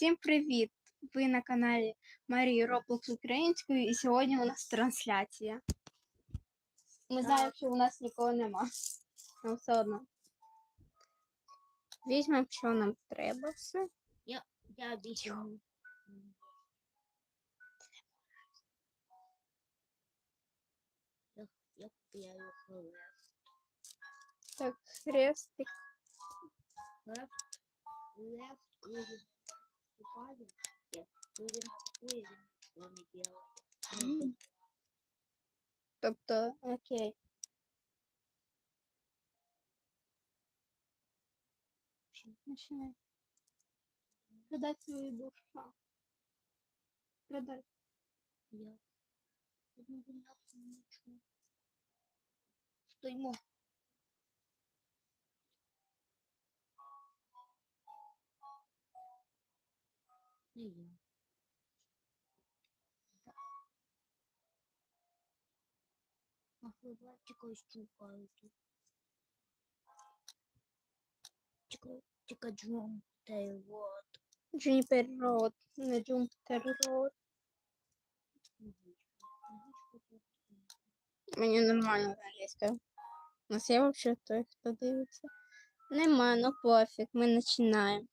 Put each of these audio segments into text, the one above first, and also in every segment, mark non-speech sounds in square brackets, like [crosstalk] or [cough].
Всім привіт! Ви на каналі Марії Роблокс Українською і сьогодні у нас трансляція. Ми знаємо, що у нас нікого нема. Але все одно. Візьмемо, що нам треба все. Я. Я, хлеб. Так, хрестик. Хлеб, хлеб, будем Нет, будем такое с вами делать. Тобто, окей. Починай. Продать свою душу. Продать. Я. Я не знаю, ничего. Что ему? Не я. А хлебчика щукают. Тика, тика джум, ты вот. Джуніпер Роуд. Не Джумпер Роуд. Мені нормально англійська. У нас є взагалі той, хто дивиться. Нема, ну пофіг, ми починаємо.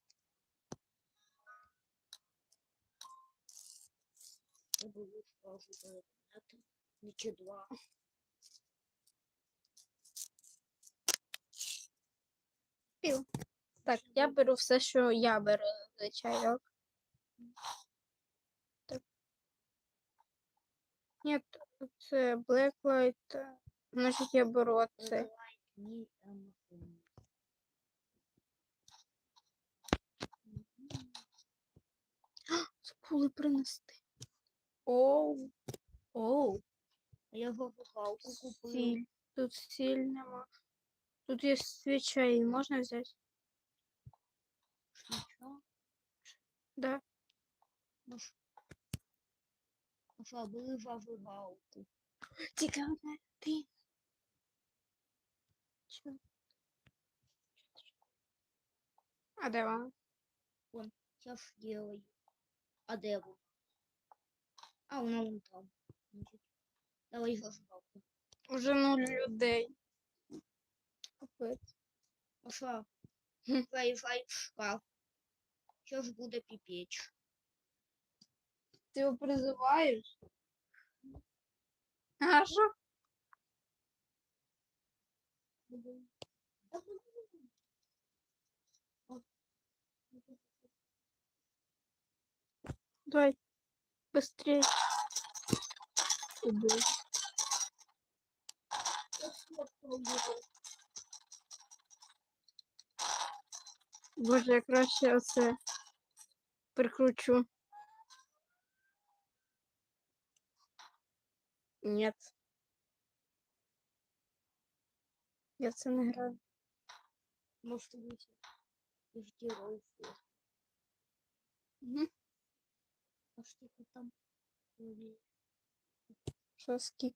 Я буду сразу до это. Ничего два. Пів. Так, я беру все, що я беру за чайок. Так. Ні, це Blacklight. Значить, я беру це. Не Amazon. Забули принести. Оу. Оу. Я гавгалку купила. Сіль. Тут сіль нема. Тут є свіча, її можна взяти? Что? Да. Ну ш- ну що, були зажигалку. Тільки одна ти. Чо? А де вона? Сейчас делаю. А де вона? А, вона вон там. Давай зажигалку. Уже нуль людей. Капець. Що, Хм. в шкаф. Що ж буде піпеч? Ти його призиваєш? А що? Давай. Быстрее. Убей. Боже, я краще оце прикручу. Нет. Я це не граю. Может быть, издевался. Мгм. А что ты там? Ой, Що скільки?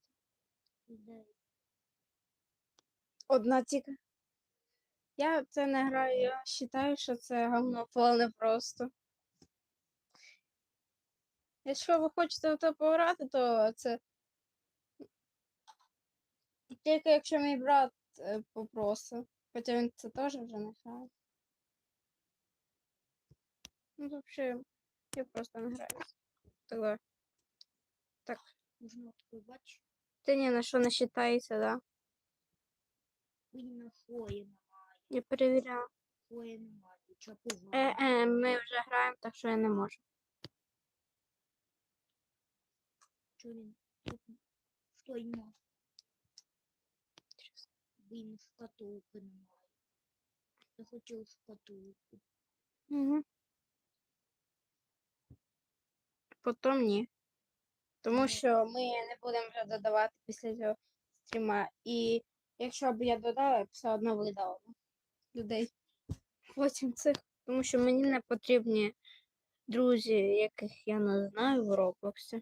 Одна тільки. Я в це не граю, я вважаю, що це говно повне просто. Якщо ви хочете в це пограти, то це. Тільки якщо мій брат е, попросить. Хоча він це теж вже не грає. Ну, взагалі, я просто не граю. Тогда. Нужно открывать. Ти ні на що не да? Вы на хвое немає. Я перевіряла. Хвое немає. Чапува. Е, е, ми вже граємо, так що я не можу. Що він? Що нема? Блін, шкатулки немає. Я хотів шкатулку. Угу. Потім ні. Тому що ми не будемо вже додавати після цього стріма. І якщо б я додала, я б все одно видала б людей. Потім цих. Тому що мені не потрібні друзі, яких я не знаю в Роблоксі.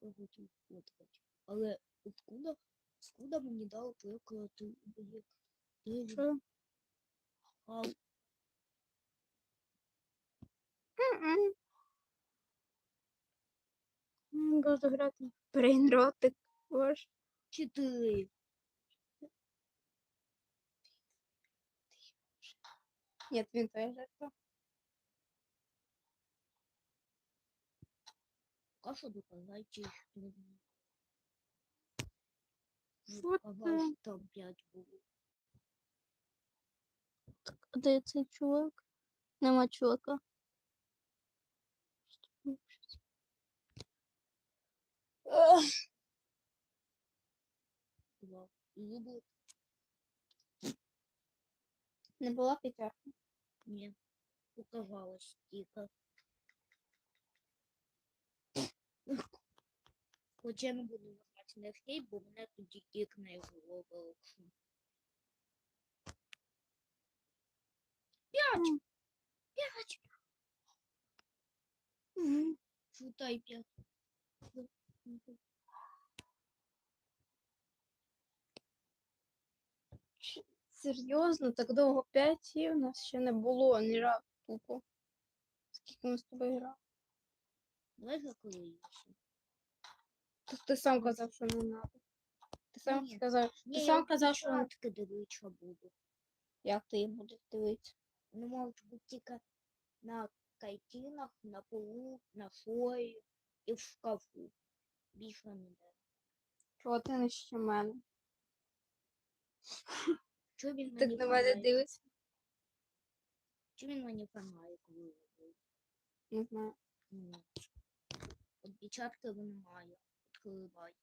Ну, хотів фоткати. Але откуда, откуда мені дали ти Що? А, М-м. М, грати брейнротик. Боже. чотири. Ні, він твоя жертва. Доказайте, що не Вот, доказав, там п'ять було. А де цей чувак? Нема чувака. Не була п'ятерка. Ні, показалось тільки. Хоча я не буду нажимати на escape, бо мене тоді кікне в Roblox. П'ять! П'ять! Мгм. Шутай п'ять. Серйозно, так довго п'ять і у нас ще не було ні разу тупо. Скільки ми з тобою грали? Давай закриємося. Тут ти сам казав, що не треба. Ти сам Ні. сказав, ти сам казав, що картки дивитися буду. як ти її будеш дивитися. Вони можуть бути тільки на картинах, на полу, на фої і в шкафу. Більше ніде. Чого ти не ще мене? Що він Так мені на мене фонарик? дивиться? Чи він мені фонарик виробив? Не знаю. Відпечатків немає. Відкривай.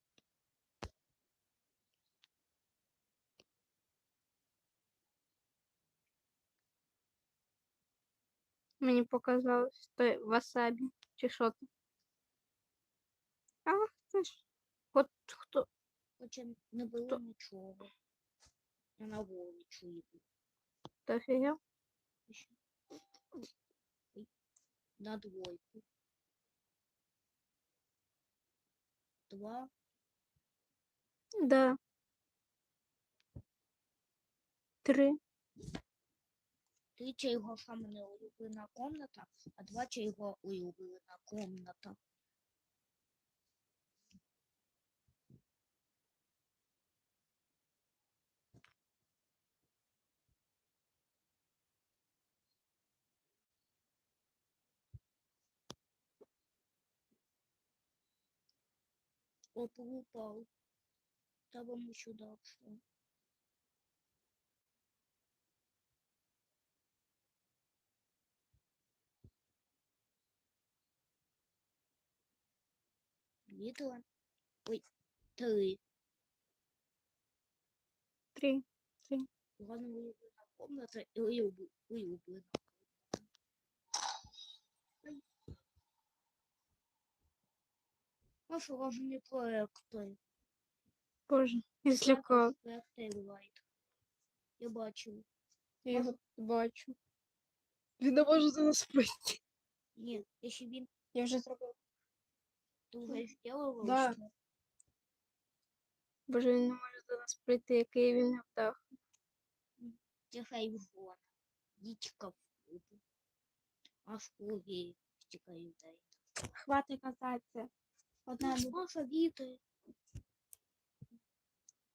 Мені показалось, то васабі. Чи що це? Ах, це ж. От хто. Хоча не було То- нічого. Я на вулицю йду. Ще. Ой. На двойку. Два. Да. Три. Три це його саме неулюблена комната, а два це його улюблена комната. Опа, упал. Там еще дальше. Видела? Ой, три. Три. Ладно, улюблена комната и улюб- улюблена комната. Ой. Ну що ж не проекти? Боже. І злякав. Проекти бувають. Я бачив. Я його бачу. Він не може за нас пройти. Ні, якщо він Я вже зробив. ти вже зробив, Да. Боже, він не може за нас прийти, який він невдах. Тихай вгон. Дічка в кубу. Аж круги стікають дай. Хватить казатися. Одна. Маша віти.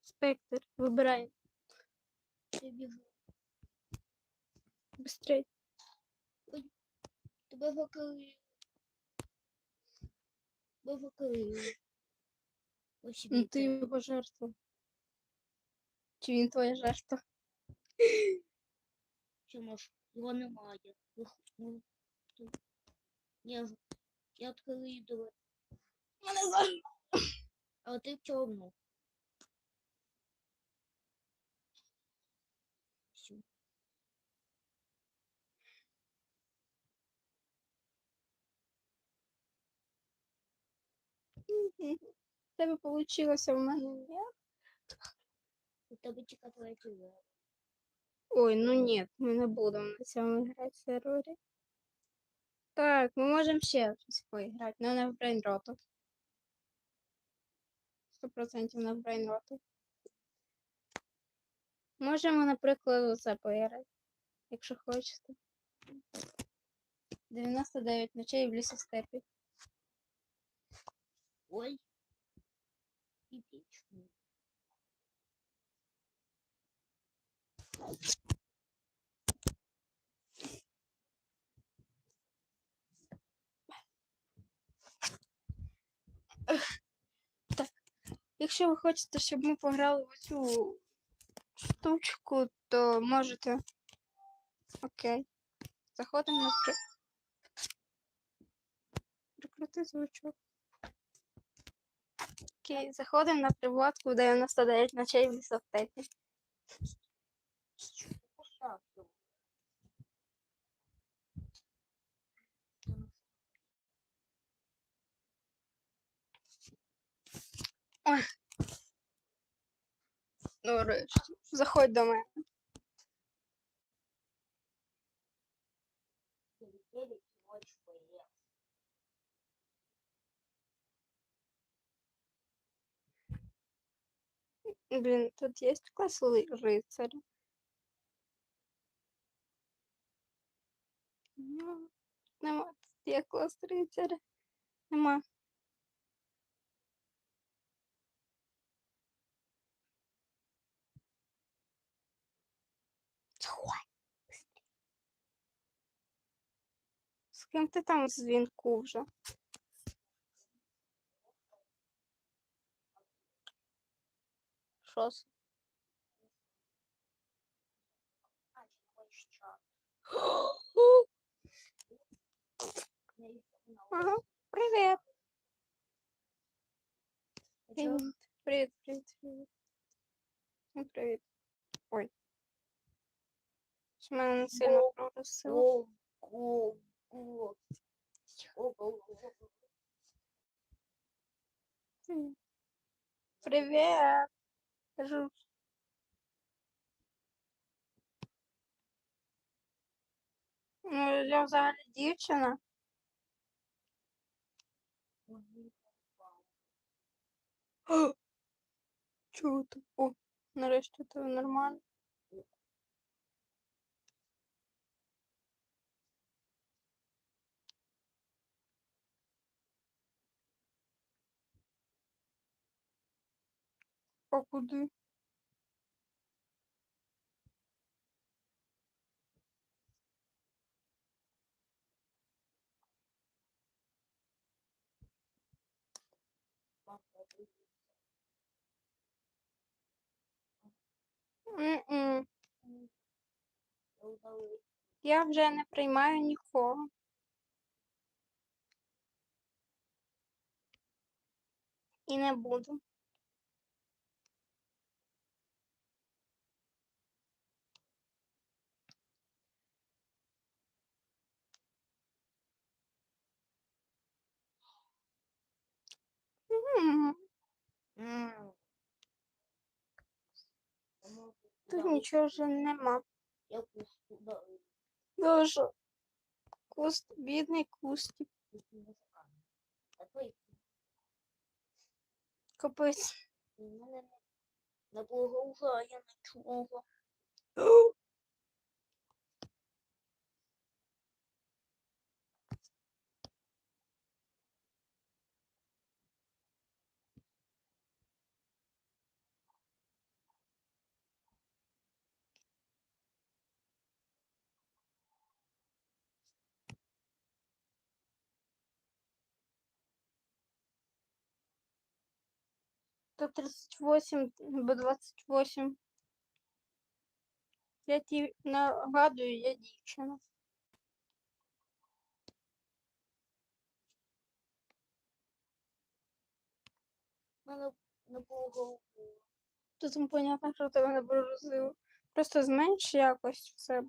Спектр. Вибирай. Я біжу. Быстрей. Тебе закрили. Тебе закрили. Ось Ну ти віти. його жертва. Чи він твоя жертва? Чому ж його немає? Вих- ну, Я, ж- я відкрию двері. Мене зараз. А ти в чорну. Всю. В [laughs] тебе вийшло, в мене ні. У тебе тільки третій левел. Ой, ну нет, мы не будем на цьому грати сервері. Так, ми можемо ще щось поіграти, але не в брейнроту. 100% на брейнроту. Можемо, наприклад, оце поіграти, якщо хочете. 99 ночей в лісостепі. Ой. Типично. Якщо ви хочете, щоб ми пограли в цю штучку, то можете. Окей. Заходимо на при... Прикрути звучок. Окей, заходимо на приватку в 99 ночей в лісостепі. Нарешті. Заходь до мене. Залетели ночь в лес. Блін, тут є клас ли- рицаря. Ні, Нема. Тут є клас рицаря. Нема. Сховай. З ким ти там в дзвінку вже? Що? А, чего еще? Ага, привіт. Чё? Привіт, привіт, привіт, привіт. Ну, привіт. Ой. Мене не сильно проросило. Привіт. Кажу. Ну, я взагалі дівчина. Чого ти? О, нарешті це нормально. А. Я вже не приймаю нікого. І не буду. Тут нічого вже нема. Я. Дуже. Куст, бідний кустик. Капець. у мене не- не благоухає нічого. До 38, бо 28. Я ті нагадую, я дівчина. У мене не благоухає. Тут понятно, що тебе не борозило. Просто зменш якось все.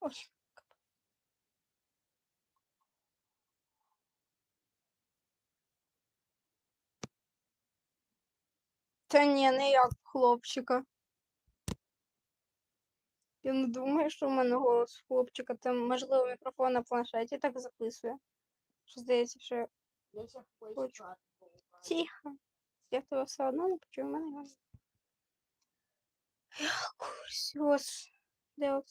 Ой. Та ні, не як хлопчика. Я не думаю, що в мене голос хлопчика. Там, можливо, мікрофон на планшеті так записує. Що здається, що Хочу. Тихо. Я тебе все одно не почую, в мене немає. Я курсі. Ось. Де?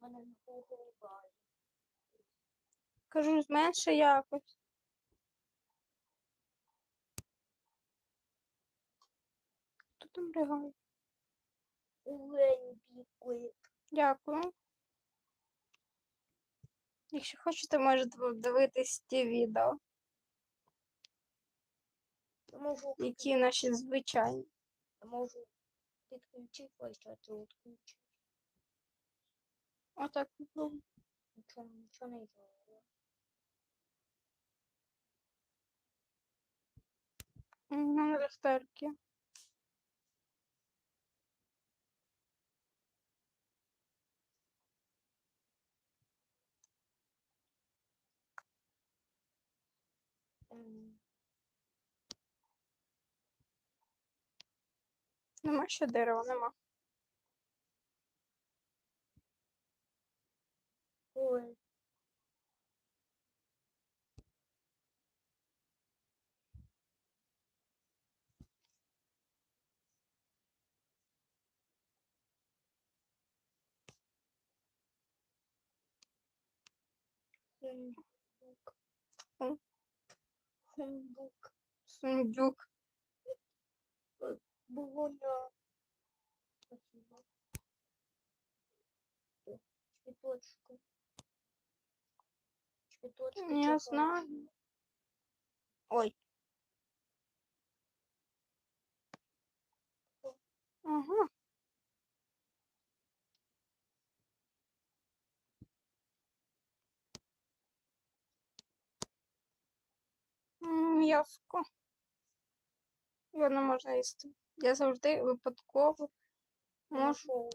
Мене не. Кажу, зменше якось. Хто там ригає? Олень бігає. Дякую. Якщо хочете, можете подивитись ті відео, Я можу, які наші звичайні. я можу підключити ось а ти відключиш. Отак попробуй. Нічого, нічого не зробила. Розтерки. Ем, Нема ще дерева, нема. Ой, Хундук. М. Хундук. Сундюк. Бугуня. Спасибо. О, Цветочку. Цветочку. Я чого? знаю. Ой. Ага. М, М'яско. Його можна їсти. Я завжди випадково можу.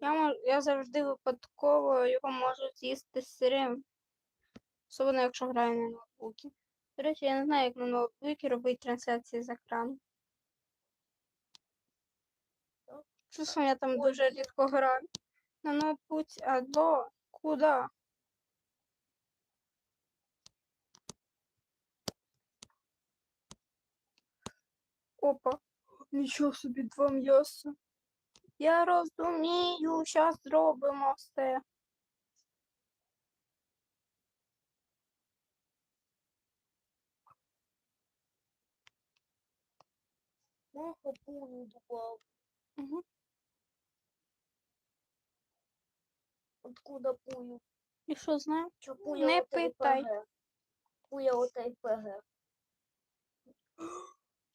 Я, мож, я завжди випадково його можу з'їсти сирим. Особливо, якщо граю на ноутбуці. До речі, я не знаю, як на ноутбуці робити трансляції з екрану. Чесно, я там дуже рідко граю. На ноутбуці, а до куди? Опа, нічого собі два м'яса. Я розумію, зараз зробимо все. Маху пулю добавил. Угу. Откуда пую? І що знаю? Чо пуя Не от питай. РПГ? Пуя от РПГ.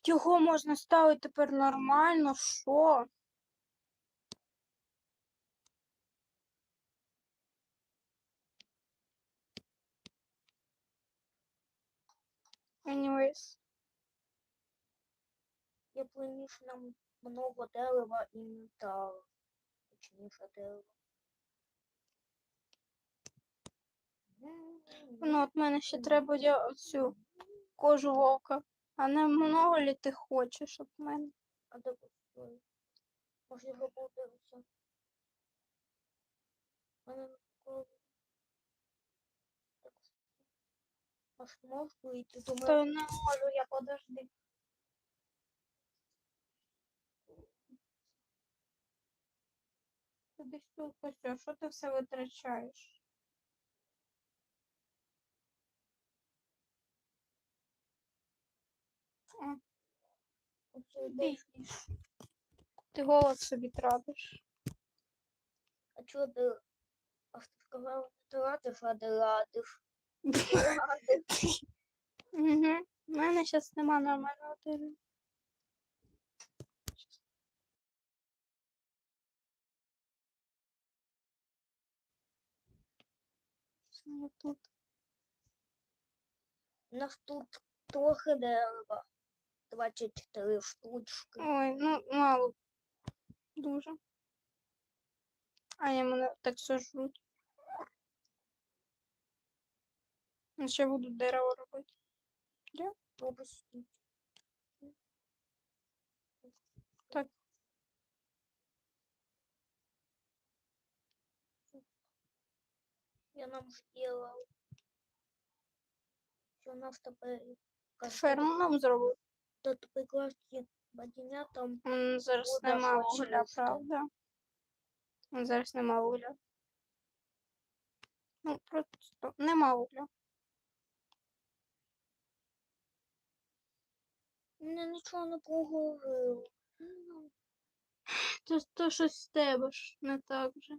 Його можна ставити тепер нормально, що? Anyways. Я планишу нам много дерева і металу. Точніше дерева. Ну, от мене ще треба я оцю кожу вовка. А не много лі ти хочеш від мене? А де постой? Може його подивитися? Мене не такого. Так. Аж можу йти до мене. То не можу, я подожди. Туди сюди, Костя, що ти все витрачаєш? Їж. Ти голод собі тратиш. А чого ти? Не тратиш, а ти радиш. Угу. У мене зараз нема нормального дерева. Що я тут? У нас тут трохи дерева. 23 штучки. Ой, ну мало. Дуже. А я мене так сожруть. Я ще буду дерево робити. Де? Обусти. Так. Я нам сделал. Що у нас тебе... Ферму нам зробив до прекрасні бадіня там М, Зараз Вода нема вугля, правда? М, Зараз нема вугля. Ну, просто нема вугля. мене нічого не поговорило. Ну, То, то щось з тебе ж не так же.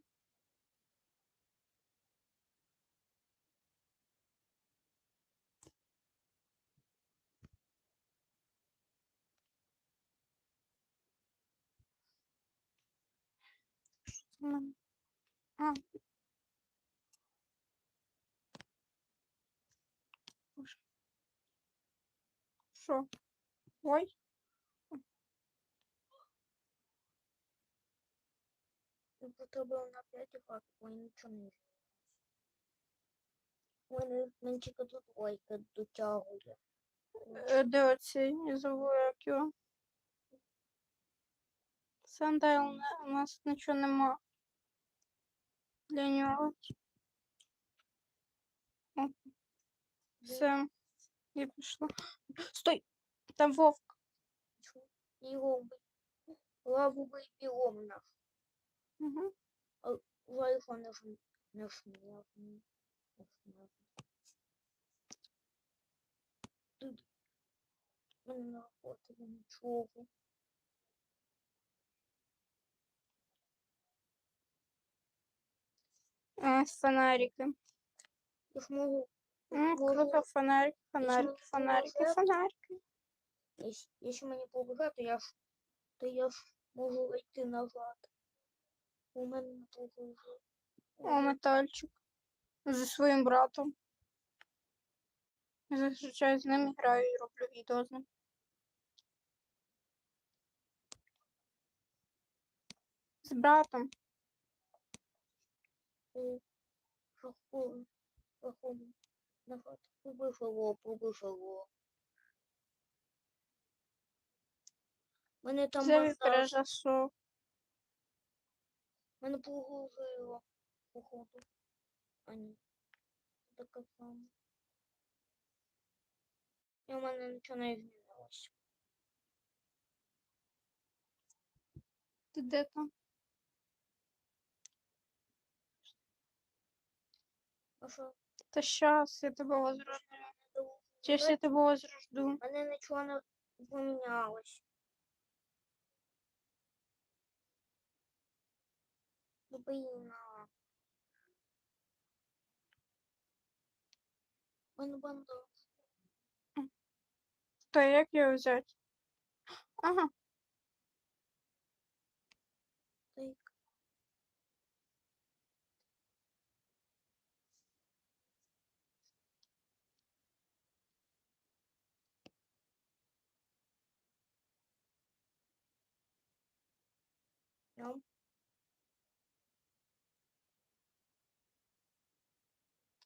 А. Що? Ой. і потрібно на 5 год, бо нічого не мене тільки тут лайка дотягує. Де оцей? Як його. Сандал, у нас нічого нема для нього. О, все, я пішла. Стой! Там вовк. Його вбий. Лавовий білом наш. Угу. Лайфа. Не смертний. Тут не хватило нічого. А, фонарики. Я ж можу, М, круто, фонарики, фонарики, фонарики, фонарики. якщо, якщо мені побігати, то я ж, то я ж можу йти назад. У мене не побіжу. О, метальчик. Зі своїм братом. Зазвичай з ним граю і роблю відео з ним. З братом. Шаху, шаху, назад. Побіжало, побіжало. Мене там Взяв і масаж. пережасов. Мене поглузило, походу. А ні. Таке саме. І у мене нічого не змінилося. Ти де там? Що? Та щас, я тебе возрожду. Сейчас я тебе возрожду. У мене нічого не помінялось. Блін. а. У. Та як його взяти? Ага, Так. Йом.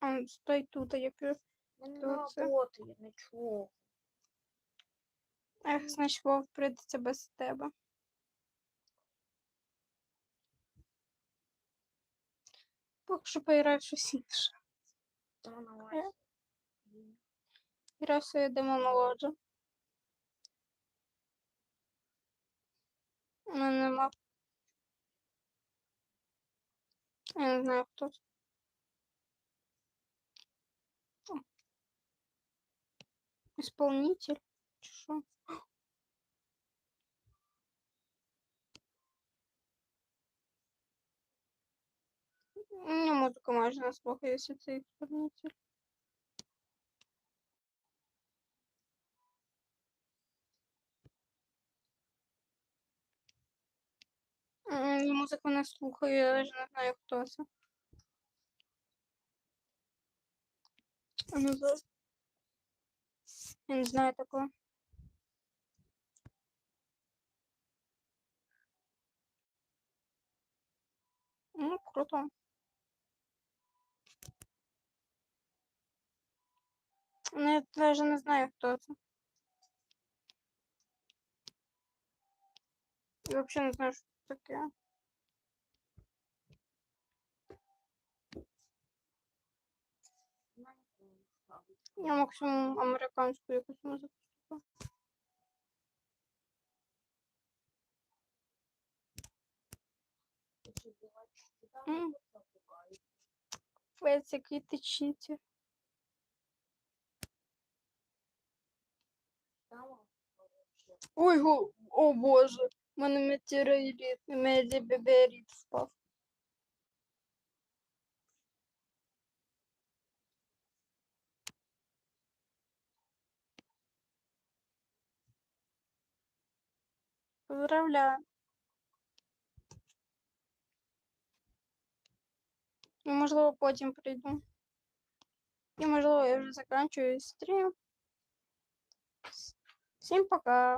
он стой тут, а його. Мене То не це- работає нічого. Ех, значить, Вов прийдеться без тебе. Поки що поіграю в щось інше. Та на Граю своє демо молоджа. У мене нема. Я не знаю, хто це. О. Исполнитель? Що? Мне музыка можно слухаю, если ты исполнитель. Музику не слухаю, я навіть не знаю, хто це. А ну зараз. Я не знаю такого. Ну, круто. Ну, я даже не знаю, хто це. Я вообще не знаю, що це таке. Я максимум американську якусь музику. слухаю. Чи бувають, що там М. просто пугають. Фець, який ти читі. Ой, го, о боже, у мене метеорит, медіабеберіт впав. Поздравляю. І, можливо, потім прийду. І, можливо, я вже закінчую стрім. Всім пока.